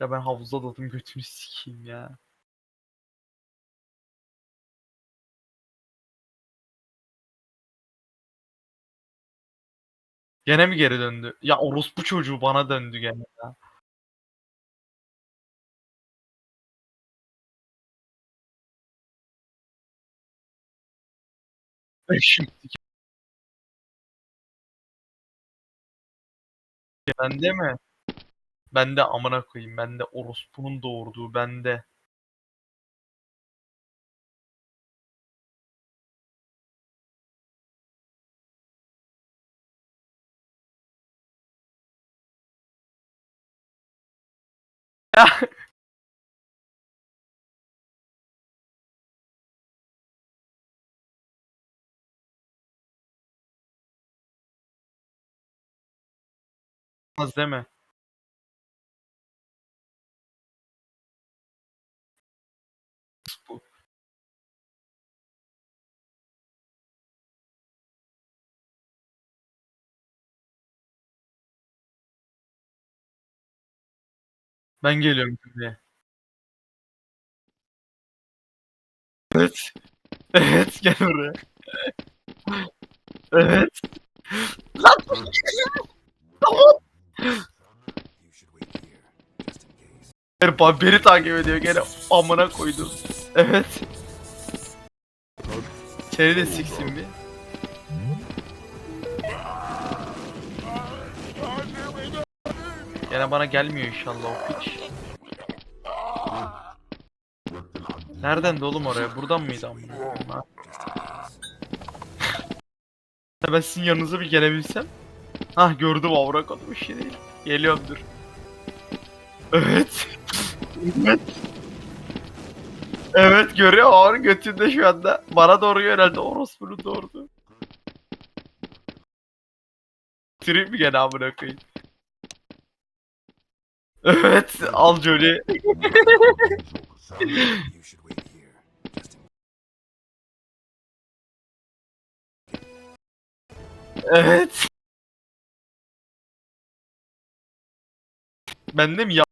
Ya ben havuza dadım götünü sikeyim ya. Gene mi geri döndü? Ya orospu çocuğu bana döndü gene ya. Eşim sik- Bende mi? Bende amına koyayım. Bende orospunun doğurduğu bende. Ya. Az deme. Bu. Ben geliyorum buraya. Evet. Evet gel buraya. Evet. Lan case. Her beni takip ediyor gene amına koydum. Evet. Seni de siksin bir. Gene bana gelmiyor inşallah o piç. Nereden de oğlum oraya? Buradan mıydı ha? ben sizin yanınıza bir gelebilsem. Hah gördüm avra kodum bir şey. Evet. evet. Evet görüyor ağır götünde şu anda. Bana doğru yöneldi. Orospu'nu doğurdu. Trip mi gene amına koyayım? Evet al in Evet. Ben de mi ya?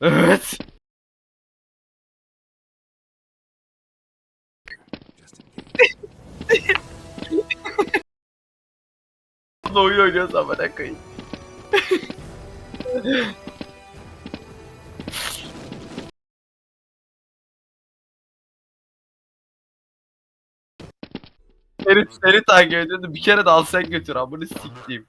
Evet. Burada oyun oynuyoruz amına koyayım. Seni, seni takip ediyordu. Bir kere de al sen götür amını case.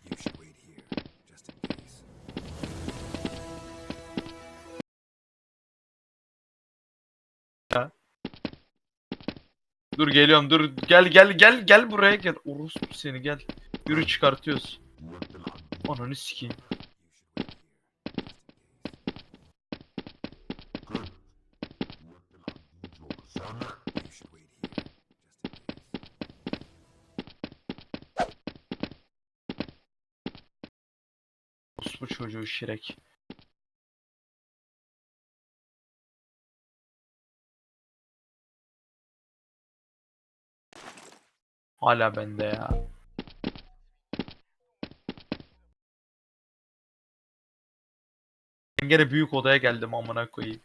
Dur geliyorum dur. Gel gel gel gel buraya gel. Orospu seni gel. Yürü çıkartıyoruz. Ananı sikeyim. Orospu çocuğu şirek. Hala bende ya. Gene büyük odaya geldim amına koyayım.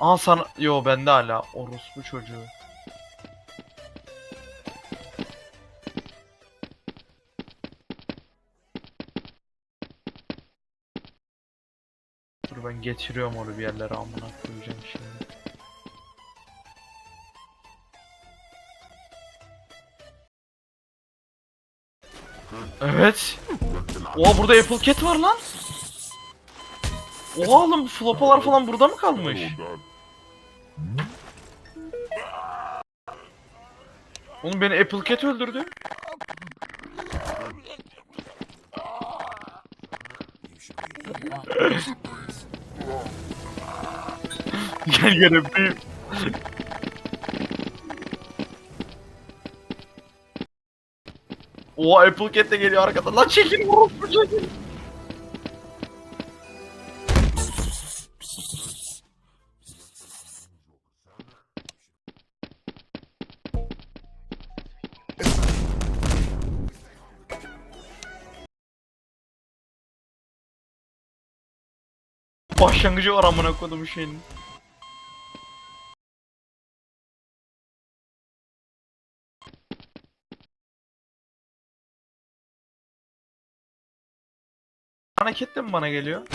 Aa sana... Yo bende hala. Orospu çocuğu. Ben getiriyorum onu bir yerlere amına koyacağım şimdi. Evet. Oha burada Apple Cat var lan. Oha oğlum flopalar falan burada mı kalmış? Oğlum beni Apple Cat öldürdü. Gel gel öpeyim. O Apple Cat de geliyor arkadan. Lan çekil orospu çekil. Başlangıcı var amına koydum şeyin. Hareket de mi bana geliyor?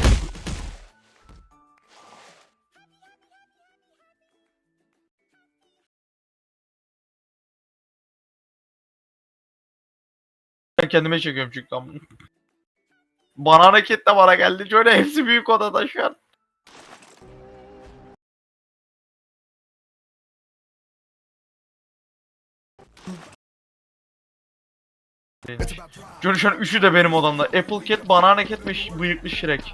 Ben kendime çekiyorum çünkü amına. Bana hareket de bana geldi. Şöyle hepsi büyük odada şu an. Johnny şu an üçü de benim odamda. Apple Cat, Banana Cat ve bıyıklı Shrek.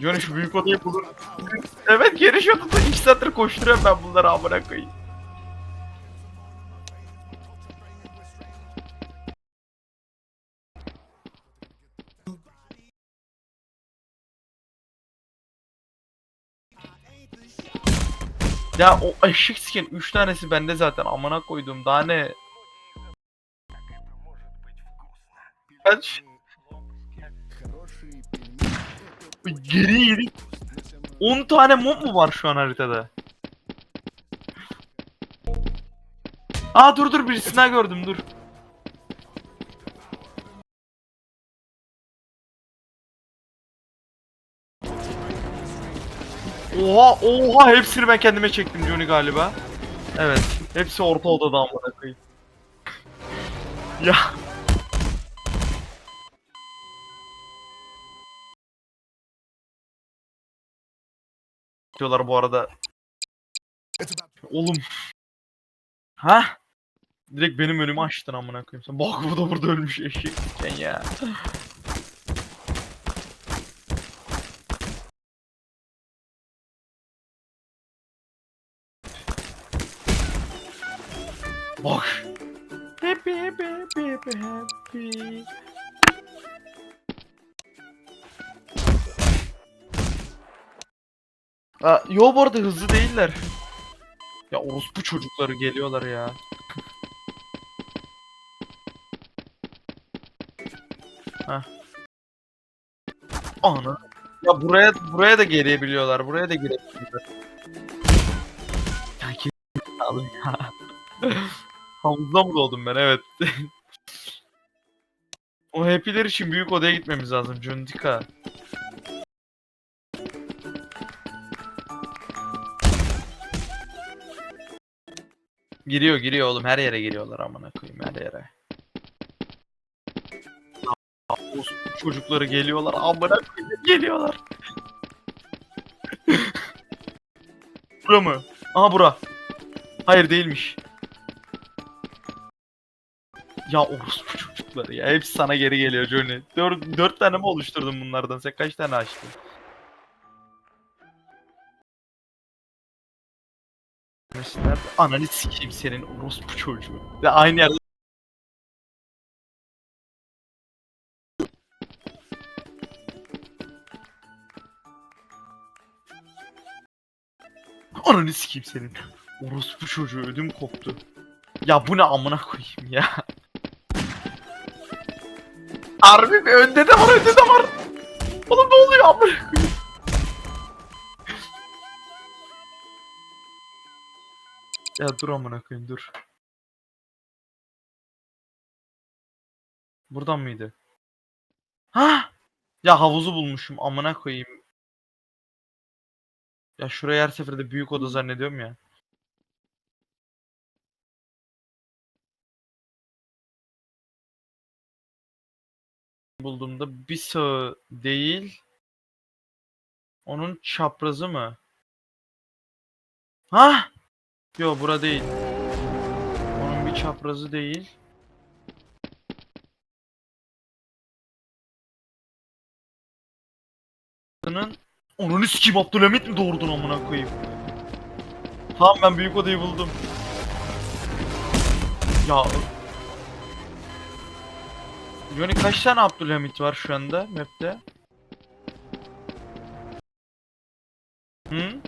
Johnny şu büyük odayı bulur. Evet geri şu odada 2 saattir koşturuyorum ben bunları amına koyayım. Ya o eşek skin 3 tanesi bende zaten amına koydum daha ne? Kaç? Geri geri 10 tane mob mu var şu an haritada? Aa dur dur birisini gördüm dur. Oha oha hepsini ben kendime çektim Johnny galiba. Evet. Hepsi orta odada amına koyayım. ya. Diyorlar bu arada. Oğlum. Ha? Direkt benim önümü açtın amına koyayım sen. Bak bu da burada ölmüş eşek ya. Bak. Happy happy happy happy happy. Aa, yo bu arada hızlı değiller. Ya orospu çocukları geliyorlar ya. Hah. Ana. Ya buraya buraya da gelebiliyorlar. Buraya da girebiliyorlar. Ya geri ya. Havuzda mı doğdum ben? Evet. o happy'ler için büyük odaya gitmemiz lazım. Jundika. Giriyor giriyor oğlum her yere giriyorlar amına koyayım her yere. Çocukları geliyorlar amına koyayım geliyorlar. bura mı? Aha bura. Hayır değilmiş. Ya orospu çocukları ya hepsi sana geri geliyor Johnny. Dört, dört tane mi oluşturdun bunlardan? Sen kaç tane açtın? Nerede? Ananı sikeyim senin orospu çocuğu. Ya aynı yerde Ananı sikeyim senin. Orospu çocuğu ödüm koptu. Ya bu ne amına koyayım ya. Harbi bir önde de var önde de var. Oğlum ne oluyor amına. Ya dur amına koyayım dur. Buradan mıydı? Ha! Ya havuzu bulmuşum amına koyayım. Ya şuraya her seferinde büyük oda zannediyorum ya. Bulduğumda bir sağı değil. Onun çaprazı mı? Ha? Yo bura değil. Onun bir çaprazı değil. Onun Onun sikeyim Abdülhamit mi doğurdun amına koyayım? Tamam ben büyük odayı buldum. Ya Johnny kaç tane Abdülhamit var şu anda map'te? Hı?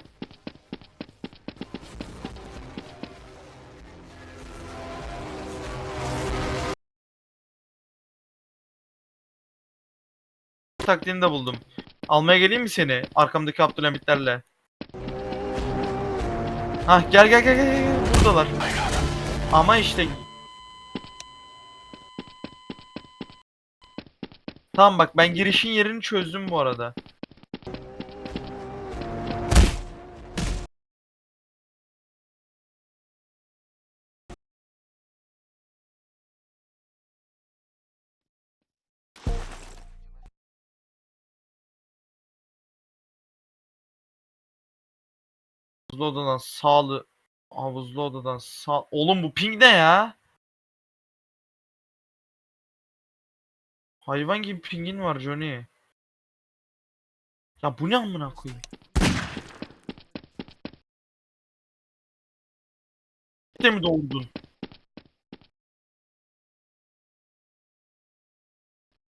Taktiğini de buldum. Almaya geleyim mi seni? Arkamdaki Abdülhamitlerle. Hah gel gel gel gel gel. Buradalar. Ama işte Tamam bak ben girişin yerini çözdüm bu arada. Havuzlu odadan sağlı havuzlu odadan sağ Oğlum bu ping ne ya? Hayvan gibi pingin var Johnny. Ya bu ne amına koyayım? De mi doğurdun?